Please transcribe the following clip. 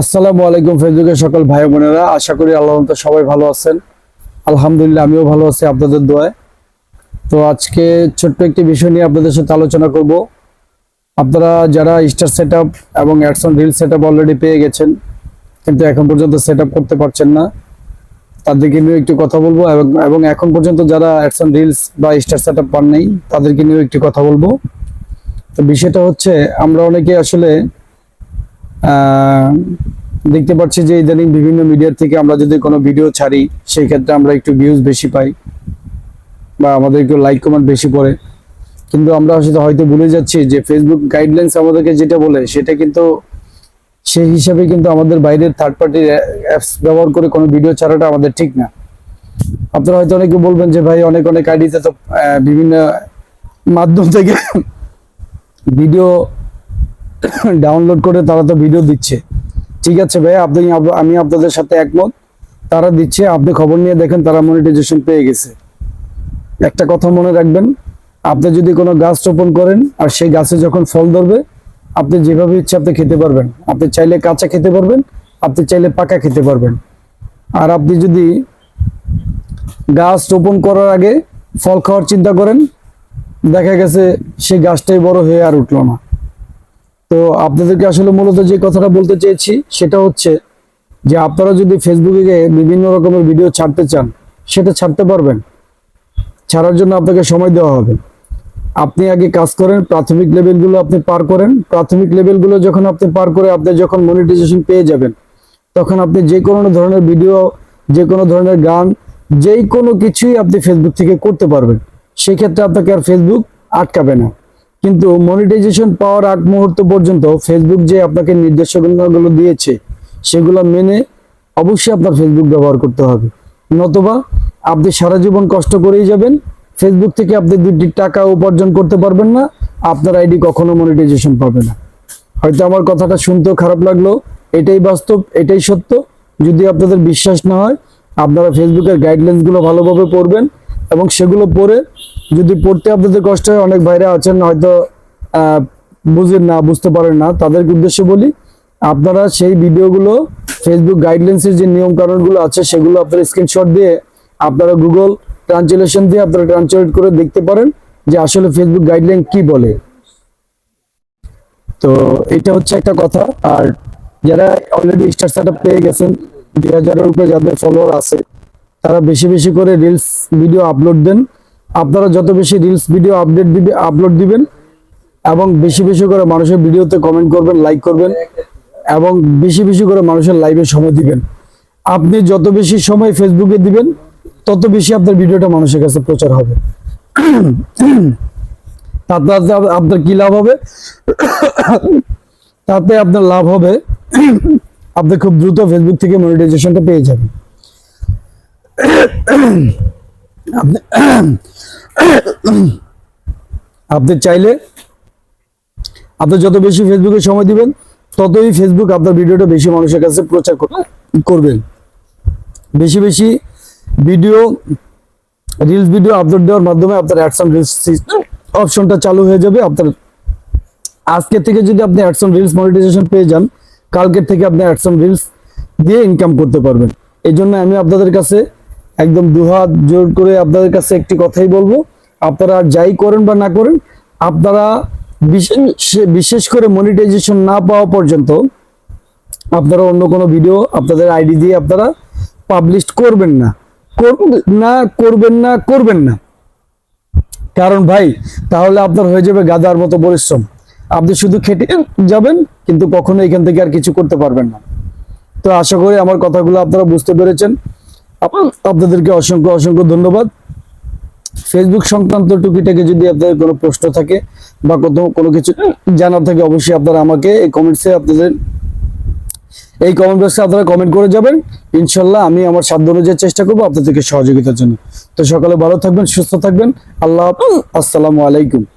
আসসালামু আলাইকুম ফেসবুকের সকল ভাই বোনেরা। আশা করি আল্লাহ সবাই ভালো আছেন। আলহামদুলিল্লাহ, আমিও ভালো আছি আপনাদের দোয়ায়। তো আজকে ছোট্ট একটি বিষয় নিয়ে আপনাদের সাথে আলোচনা করব। আপনারা যারা স্টার সেট এবং অ্যাডসন রিল সেট অলরেডি পেয়ে গেছেন, কিন্তু এখন পর্যন্ত সেট করতে পারছেন না, তাদেরকে নিয়ে একটু কথা বলব এবং এবং এখন পর্যন্ত যারা অ্যাডসন রিলস বা স্টার সেট পান নাই, তাদেরকে নিয়েও একটু কথা বলব। তো বিষয়টা হচ্ছে, আমরা অনেকে আসলে দেখতে পাচ্ছি যে ইদানিং বিভিন্ন মিডিয়ার থেকে আমরা যদি কোনো ভিডিও ছাড়ি, সেই ক্ষেত্রে আমরা একটু ভিউজ বেশি পাই বা আমাদের একটু লাইক কমেন্ট বেশি পড়ে। কিন্তু আমরা আসলে হয়তো ভুলে যাচ্ছি যে ফেসবুক গাইডলাইন্স আমাদেরকে যেটা বলে, সেটা কিন্তু সেই হিসাবে কিন্তু আমাদের বাইরের থার্ড পার্টির অ্যাপস ব্যবহার করে কোনো ভিডিও ছাড়াটা আমাদের ঠিক না। আপনারা হয়তো অনেকে বলবেন যে ভাই অনেক অনেক আইডিতে তো বিভিন্ন মাধ্যম থেকে ভিডিও ডাউনলোড করে তারা তো ভিডিও দিচ্ছে। ঠিক আছে ভাই, আপনি আমি আপনাদের সাথে একমত। তারা দিচ্ছে, আপনি খবর নিয়ে দেখেন, তারা মনিটাইজেশন পেয়ে গেছে। একটা কথা মনে রাখবেন, আপনি যদি কোনো গাছ রোপণ করেন, আর সেই গাছে যখন ফল ধরবে, আপনি যেভাবে ইচ্ছে আপনি খেতে পারবেন। আপনি চাইলে কাঁচা খেতে পারবেন, আপনি চাইলে পাকা খেতে পারবেন। আর আপনি যদি গাছ রোপণ করার আগে ফল খাওয়ার চিন্তা করেন, দেখা গেছে সেই গাছটাই বড় হয়ে আর উঠল না। তো আপনাদেরকে আসলে মূলত যে কথাটা বলতে চেয়েছি, সেটা হচ্ছে যে আপনারা যদি ফেসবুকে বিভিন্ন রকমের ভিডিও ছাড়তে চান, সেটা ছাড়তে পারবেন। ছাড়ার জন্য আপনাকে সময় দেওয়া হবে। আপনি আগে কাজ করেন, প্রাথমিক লেভেলগুলো আপনি পার করেন। প্রাথমিক লেভেলগুলো যখন আপনি পার করে আপনি যখন মনিটাইজেশন পেয়ে যাবেন, তখন আপনি যে কোনো ধরনের ভিডিও যে কোনো ধরনের গান, যেই কোনো কিছুই আপনি ফেসবুক থেকে করতে পারবেন। সেক্ষেত্রে আপনাকে আর ফেসবুক আটকাবে না। কিন্তু মনিটাইজেশন পাওয়ার আগ মুহূর্ত পর্যন্ত ফেসবুক যে আপনাকে নির্দেশনাগুলো দিয়েছে, সেগুলো মেনে অবশ্যই আপনার ফেসবুক ব্যবহার করতে হবে। নতুবা আপনি সারা জীবন কষ্ট করেই যাবেন ফেসবুক থেকে আপনি দুটি টাকা উপার্জন করতে পারবেন না, আপনার আইডি কখনো মনিটাইজেশন পাবে না। হয়তো আমার কথাটা শুনতেও খারাপ লাগল, এটাই বাস্তব, এটাই সত্য। যদি আপনাদের বিশ্বাস না হয়, আপনারা ফেসবুকের গাইডলাইন্সগুলো ভালোভাবে পড়বেন এবং সেগুলো পড়ে যদি পড়তে আপনাদের কষ্ট হয়, অনেক ভাইরা আছেন, হয়তো বুঝেন না, বুঝতে পারেন না। তাদের উদ্দেশ্যে বলি, আপনারা সেই ভিডিওগুলো ফেসবুক গাইডলাইন্সের যে নিয়ম কানুনগুলো আছে, সেগুলো আপনারা স্ক্রিনশট দিয়ে আপনারা গুগল ট্রান্সলেশন দিয়ে আপনারা ট্রান্সলেট করে দেখতে পারেন যে আসলে ফেসবুক গাইডলাইন কি বলে। তো এটা হচ্ছে একটা কথা। আর যারা অলরেডি স্টার সেট পেয়ে গেছেন, দুই হাজারের উপরে যাদের ফলোয়ার আছে, তারা বেশি বেশি করে রিলস ভিডিও আপলোড দেন। আপনারা যত বেশি রিলস ভিডিও আপডেট দিবে আপলোড দিবেন এবং বেশি বেশি করে মানুষের ভিডিওতে কমেন্ট করবেন লাইক করবেন এবং বেশি বেশি করে মানুষের লাইভে সময় দিবেন। আপনি যত বেশি সময় ফেসবুকে দিবেন, তত বেশি আপনার ভিডিওটা মানুষের কাছে প্রচার হবে। তাতে আপনার- কি লাভ হবে? তাতে আপনার লাভ হবে, আপনি খুব দ্রুত ফেসবুক থেকে মনিটাইজেশনটা পেয়ে যাবেন। আপনি আপনি চাইলে আপনি যত বেশি ফেসবুকে সময় দিবেন, ততই ফেসবুক আপনার ভিডিওটা বেশি মানুষের কাছে প্রচার কর- করবেন। বেশি বেশি ভিডিও রিলস ভিডিও আপলোড দেওয়ার মাধ্যমে আপনার অ্যাডসন রিলস অপশনটা চালু হয়ে যাবে। আপনার আজকে থেকে যদি আপনি অ্যাডসন রিলস মনিটাইজেশন পেয়ে যান, কালকের থেকে আপনি অ্যাডসন রিলস দিয়ে ইনকাম করতে পারবেন। এই জন্য আমি আপনাদের কাছে একদম দুহাত জোর করে আপনাদের কাছে একটি কথাই বলব। আপনারা যাই করেন বা না করেন, আপনারা বিশেষ- করে মনিটাইজেশন না পাওয়া পর্যন্ত আপনারা অন্য কোনো ভিডিও আপনাদের আইডি দিয়ে আপনারা পাবলিশ করবেন না। করবেন না করবেন না করবেন না। কারণ ভাই, তাহলে আপনার হয়ে যাবে গাদার মতো পরিশ্রম। আপনি শুধু খেটে যাবেন, কিন্তু কখনো এখান থেকে আর কিছু করতে পারবেন না। তো আশা করি আমার কথাগুলো আপনারা বুঝতে পেরেছেন। আপনাদেরকে অসংখ্য অসংখ্য ধন্যবাদ। ফেসবুক সংক্রান্ত টুকিটাকে যদি আপনাদের কোনো প্রশ্ন থাকে বা কোনো কোনো কিছু জানার থাকে, অবশ্যই আপনারা আমাকে এই কমেন্টসে আপনাদের, এই কমেন্ট বক্সে আপনারা কমেন্ট করে যাবেন। ইনশাল্লাহ আমি আমার সাধ্য অনুযায়ী চেষ্টা করব আপনাদেরকে সহযোগিতার জন্য। তো সকালে ভালো থাকবেন, সুস্থ থাকবেন। আল্লাহ। আসসালামু আলাইকুম।